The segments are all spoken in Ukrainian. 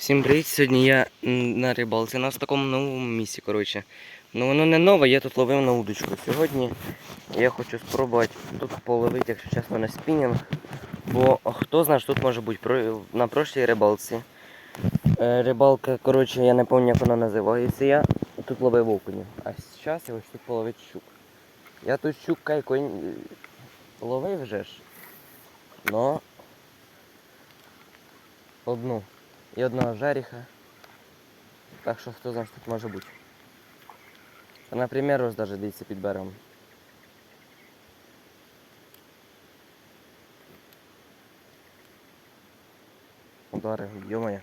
Всім привіт! Сьогодні я на рибалці на такому новому місці. коротше. Ну воно не нове, я тут ловив на удочку. Сьогодні я хочу спробувати тут половити, якщо чесно, на спінінг. Бо хто знає, що тут може бути на прошлій рибалці. Е, рибалка, коротше, я не пам'ятаю, як вона називається. Я тут ловив окунів. А зараз я ось тут половити щук. Я тут щук кайко й- ловив вже ж. Но одну і одного жеріха. Так що хто знає, що тут може бути. А, Наприклад, ось даже дивіться під берегом. Удари, йомає.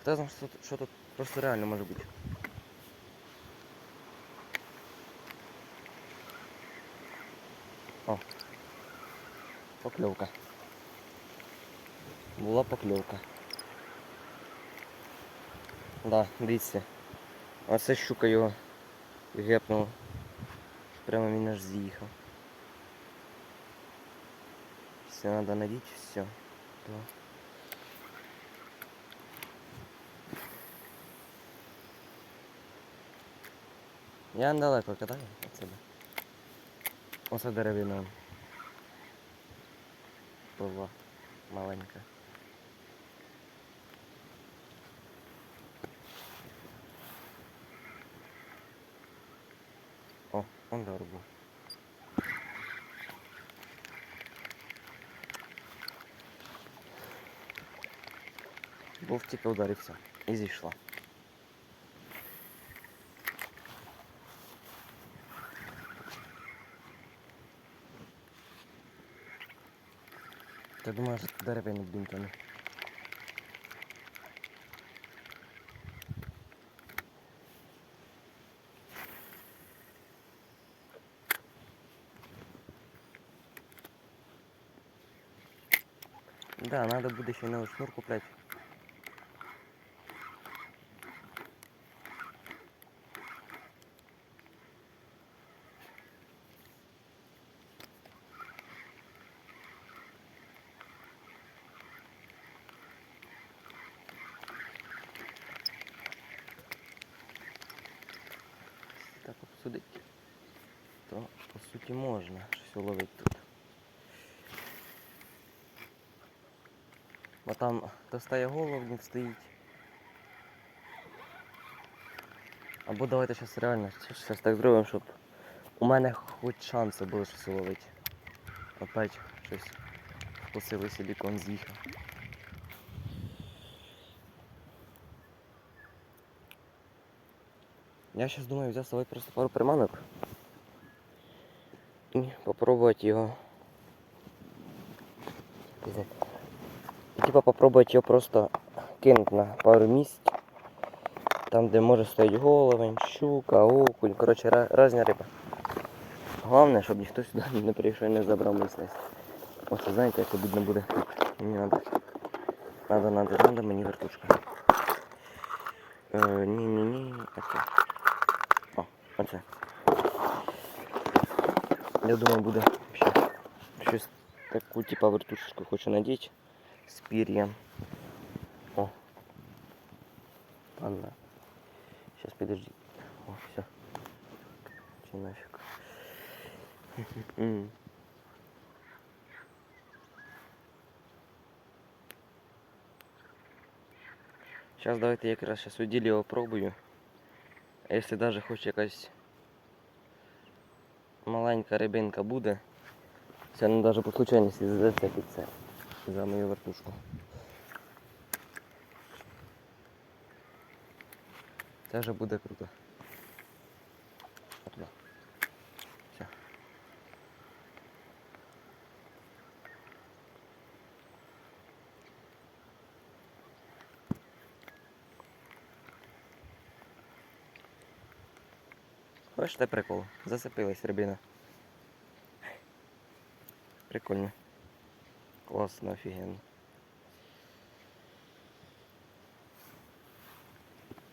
Хто знає, що тут, що тут просто реально може бути. О. Покльовка. Була покльовка. Да, дивіться. Оце щука його гепнула. Прямо він аж з'їхав. Все, треба надіти, все. То. Я недалеко катаю себе. Оце деревина. Пливла маленька. Добре був. Був тільки ударився і зійшла. Ти думаєш, що дерев'яні бінтами? Да, надо буде ще новий шнур купляти. Так обсудить, то по суті можна щось уловити Бо там достає головник стоїть. Або давайте зараз реально щось так зробимо, щоб у мене хоч шанси були щось уловити. Опять щось вкусили силікон з'їхав. Я зараз думаю взяти з просто пару приманок і попробувати його. Сказати, Типа попробовать його просто кинути на пару місць. Там, де може стояти головень, щука, окунь, коротше, різна риба. Головне, щоб ніхто сюди не прийшов і не забрав снесть. Оце знаєте, як обідно буде. Мені надо. Надо, надо, надо мені вертушка. Е, ні, ні, ні, оце. О, оце. Я думаю, буде ще щось таку типа вертушечку хочу надіти з пір'ям. О. Ладно. Сейчас подожди. О, все. Че нафиг. М. Сейчас давайте я якраз сейчас у ділі його пробую. А якщо даже хоч якась маленька рибинка буде, це не даже по случайності зацепиться За мою вертушку. Це вже буде круто. Отуда. Все. Бачите прикол? Зацепилась рибина. Прикольно. Класно, офігенно.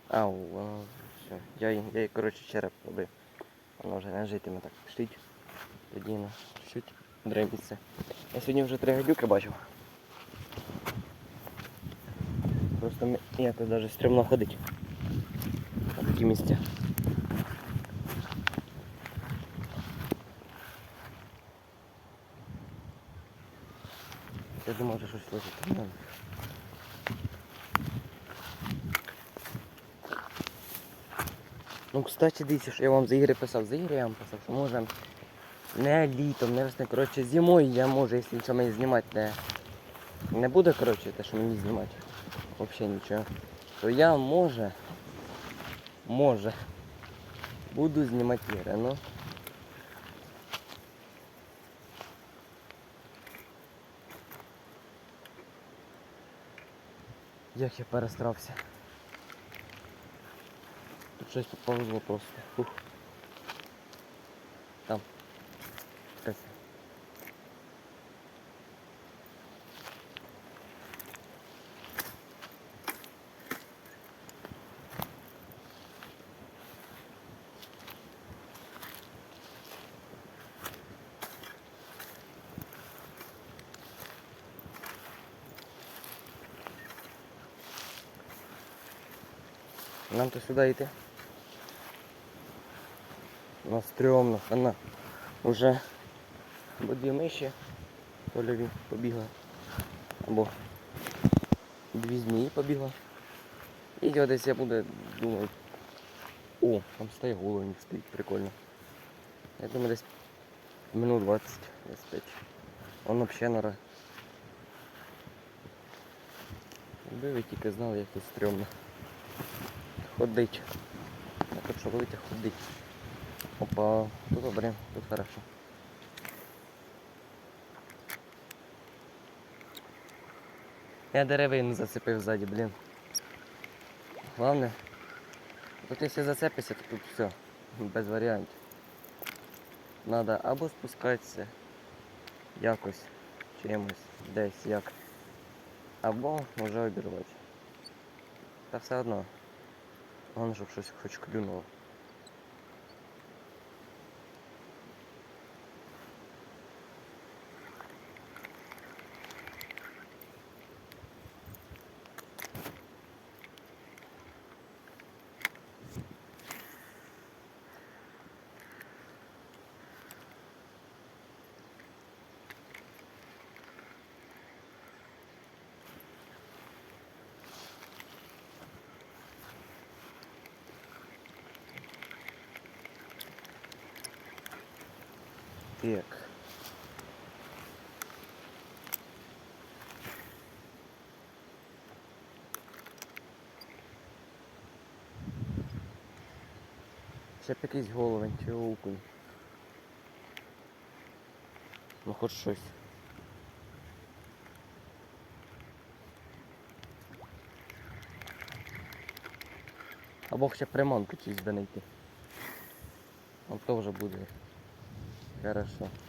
Ау, воно все. Я, я їй, коротше, череп побив. Воно вже не житиме так. Пішліть. Тоді чуть дребіться. Я сьогодні вже три гадюки бачив. Просто ні, тут навіть стрімно ходить. На такі місця. Думав, що щось лежить. Ну, кстати, дивіться, що я вам за ігри писав. За ігри я вам писав, що може не літом, не весною, коротше, зимою я можу, якщо нічого мені знімати не, не буде, коротше, те, що мені знімати. Взагалі нічого. То я може, може, буду знімати ігри, ну. Як я перестрався. Тут щось повезло просто. Фух. Нам то сюди йти. У нас стрьомно, вона вже дві миші польові побігли, або дві змії побігли. І десь я буду, думаю, о, там стає головник стоїть, прикольно. Я думаю, десь минут 20, 25. Он взагалі нора. Якби ви тільки знали, як тут стрьомно. Ходить. Я що робити, ходить. Опа, тут добре, тут хорошо. Я деревину зацепив ззаді, блін. Главне, тут якщо зацепишся, то тут все, без варіантів. Надо або спускатися якось, чимось, десь як. Або вже обірвати. Та все одно. Головне, щоб щось хоч клюнуло. Так. Ще б якийсь головень чи окунь. Ну хоч щось. Або ще приманку чись знайти. От то вже буде. Хорошо. Ну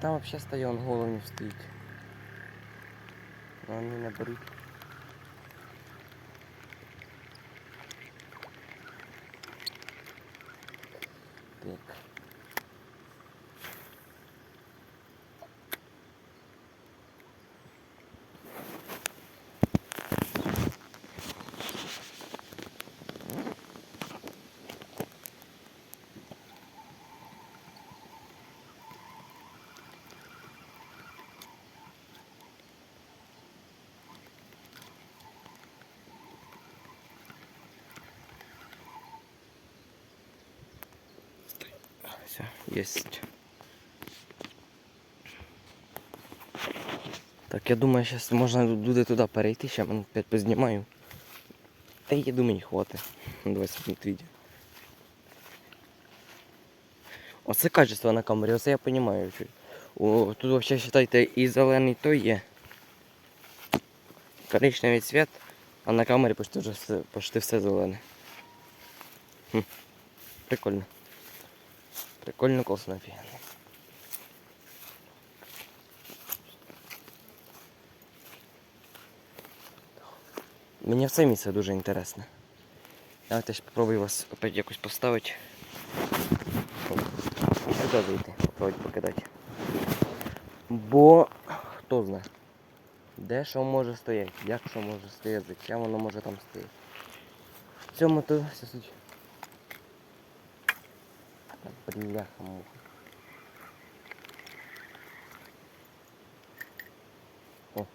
там вообще стає он головні стоїть. А Вони не беруть. Все, есть. Так, я думаю, сейчас можна буде туди перейти, сейчас минут 5 познімаю. Та я думаю, не хватит. 20 минут видео. Оце качество на камері, оце я понимаю. О, Тут взагалі вважайте і зелений то є. Коричневий цвет, а на камері почти, почти все зелене. Хм, Прикольно. Прикольно, класно, офігенно. Мені все місце дуже інтересне. Давайте ж попробую вас опять якось поставити. Сюди зайти, попробуйте покидати. Бо хто знає, де що може стояти, як що може стояти, зачем воно може там стояти. В цьому то суть. Бляха муха. О.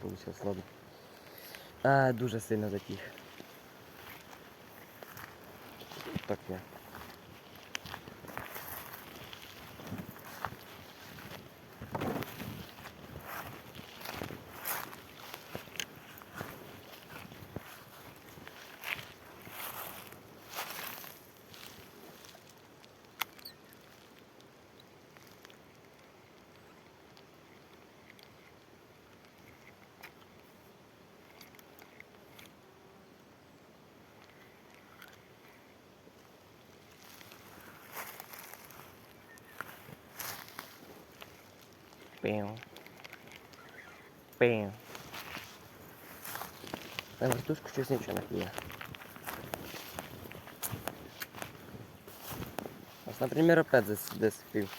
Получилось, ладно. А, дуже сильно затих. Так я. Пеу. Пеу. На вертушку щось нічого не клює. Ось, наприклад, опять зас- зацепив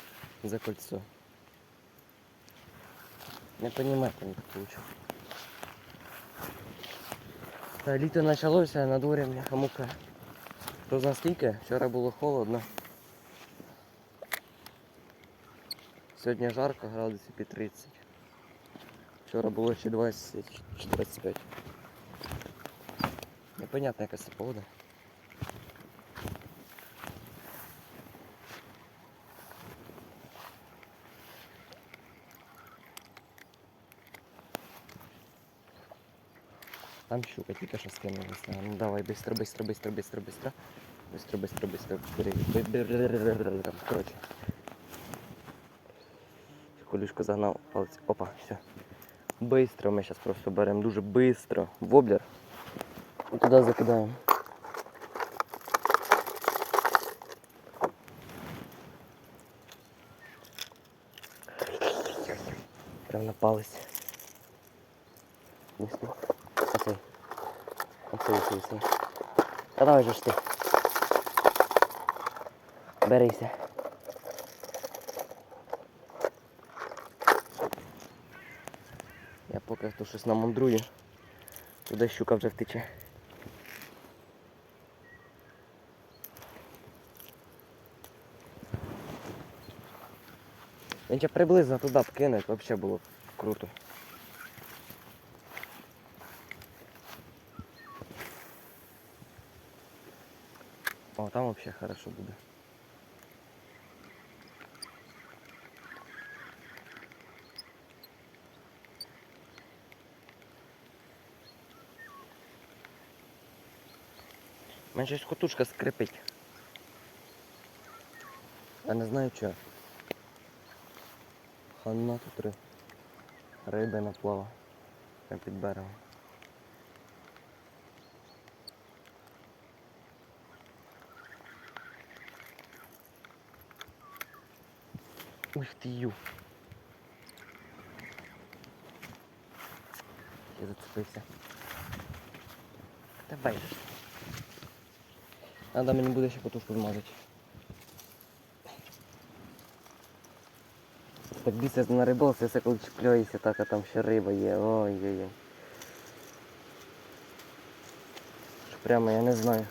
за кольцо. Не понимаю, как так получилось. Та літо почалося, а на дворі мляха мука. Хто зна скільки? Вчора було холодно. Сьогодні жарко, градусів під 30. Вчора було ще 20 чи 25. Непонятна якась це погода. Там щука тільки що скинулася. Ну давай, быстро, быстро, быстро, быстро, быстро. Быстро, быстро, быстро. Бери. Бери. Короче. Колюшку загнав. Опа, все. Быстро ми зараз просто беремо, дуже быстро. Воблер. І туди закидаємо. Прям на палець. Несли. Оцей. Оцей, оцей, оцей. Та давай же ж ти. Берися. Я поки то щось намандрую. Туди щука вже втече. Він ще приблизно туди б кине, взагалі було б круто. О, там взагалі хорошо буде. Мене щось котушка скрипить. Я не знаю чого. Хана тут ри... риби наплава. Прям під берегом. Ух ти ю. Я зацепився. Давай Надо мені буде ще потушку змазати. Так бійся на рибалці, все коли чіпляється так, а там ще риба є. Ой-ой-ой. Прямо я не знаю.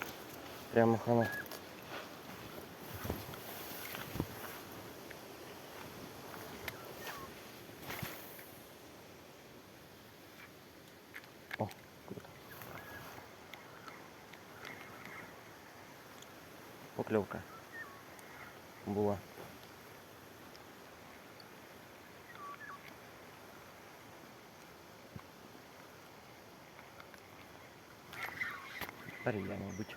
Прямо хана. Тепер я, мабуть.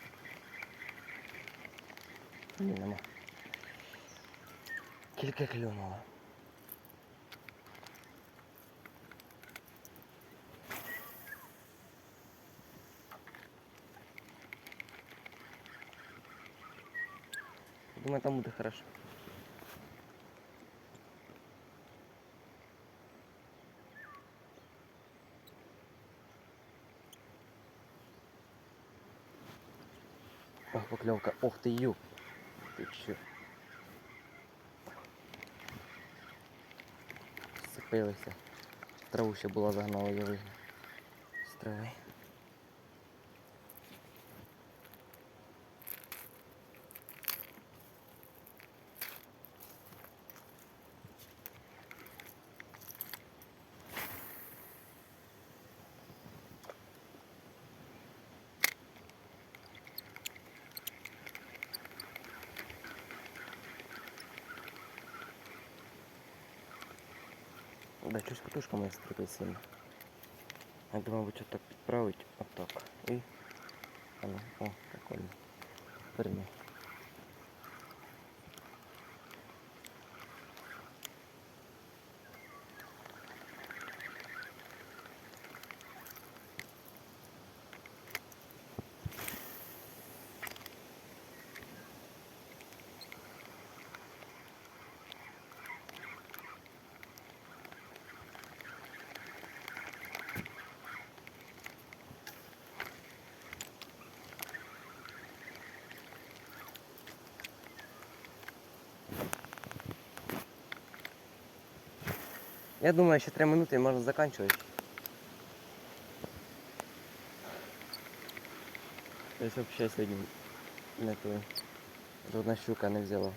Ні, нема. Кілька клюнуло. Думаю, там буде хорошо. Ох ты, ю. Ты чё? Сцепилися. Траву ще була загнала, я вигнав. З Да, щось катушка моя сильно. Я думаю, мабуть, отак підправить. Отак. І. О, прикольно. Перемі. Я думаю, ще 3 минути і можна закінчувати. Тобто взагалі сьогодні не то. Жодна щука не взяла.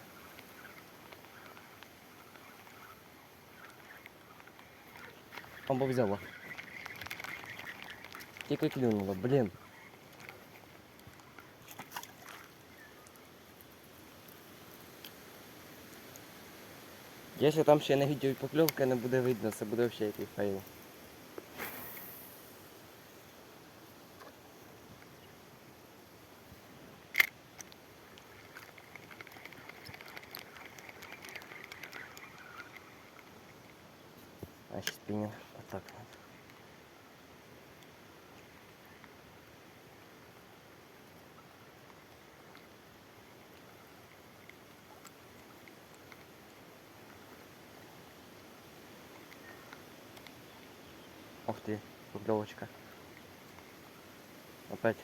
Або взяла. Тільки клюнула, блін. Якщо там ще відео і не буде видно, це буде взагалі який фейл. А ще спінінг отак. надо. Ух ты, поклевочка. Опять.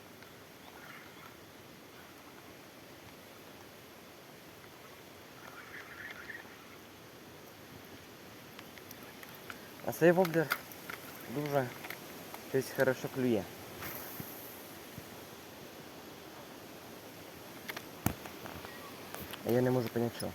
А цей воблер дуже щось хорошо клює. А я не можу понять, що.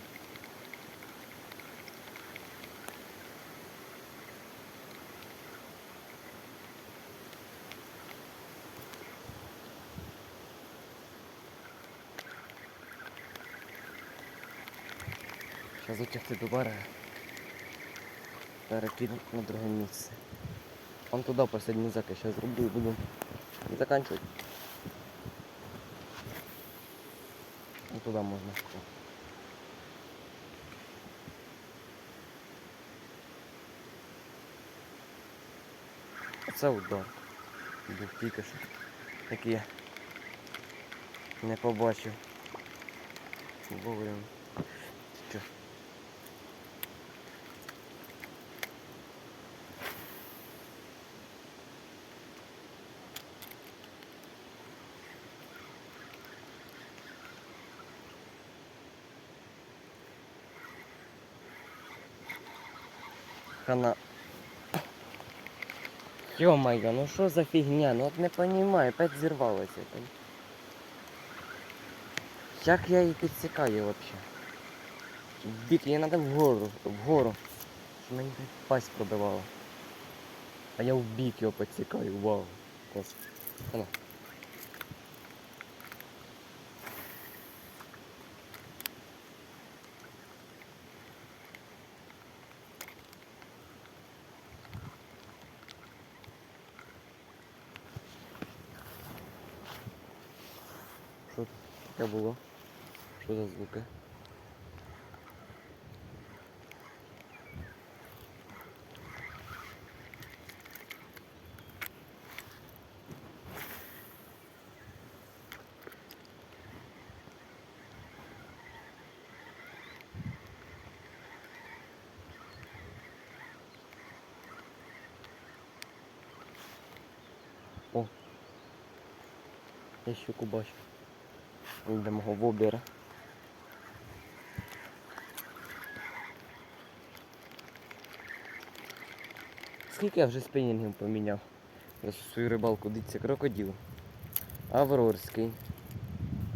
Сейчас затягти до бара. Перекину на друге місце. Он туди последний зак я сейчас зроблю і буду заканчивать. Ну туди можна. Оце удар. Був тільки що. Який я не побачив. Вовремя. Що? Хана. Ё-моё, ну что за фигня? Ну вот не понимаю, опять взорвалось это. Як я її підсікаю вообще? В бік, їй треба вгору, вгору. Щоб мені блядь, пасть пробивала. А я в бік його підсікаю, вау. Клас. Ано. Тут таке було? Що за звуки? О, бачу. В обір. Скільки я вже спінінгів поміняв за свою рибалку, дивіться, крокодил. Аврорський.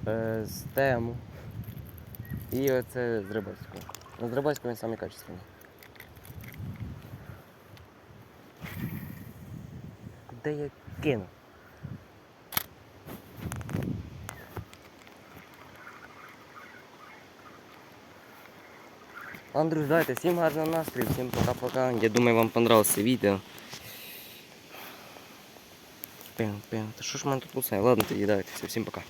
Е, з тему. І оце з рибальського. Ну, з рибальського він качественний. Де я кину? Андрюш, давайте, всім гарного настрою, всім пока-пока. Я думаю, вам понравилось відео. Пим, пим. Та що ж мене тут усе? Ладно, тоді давайте, всім пока.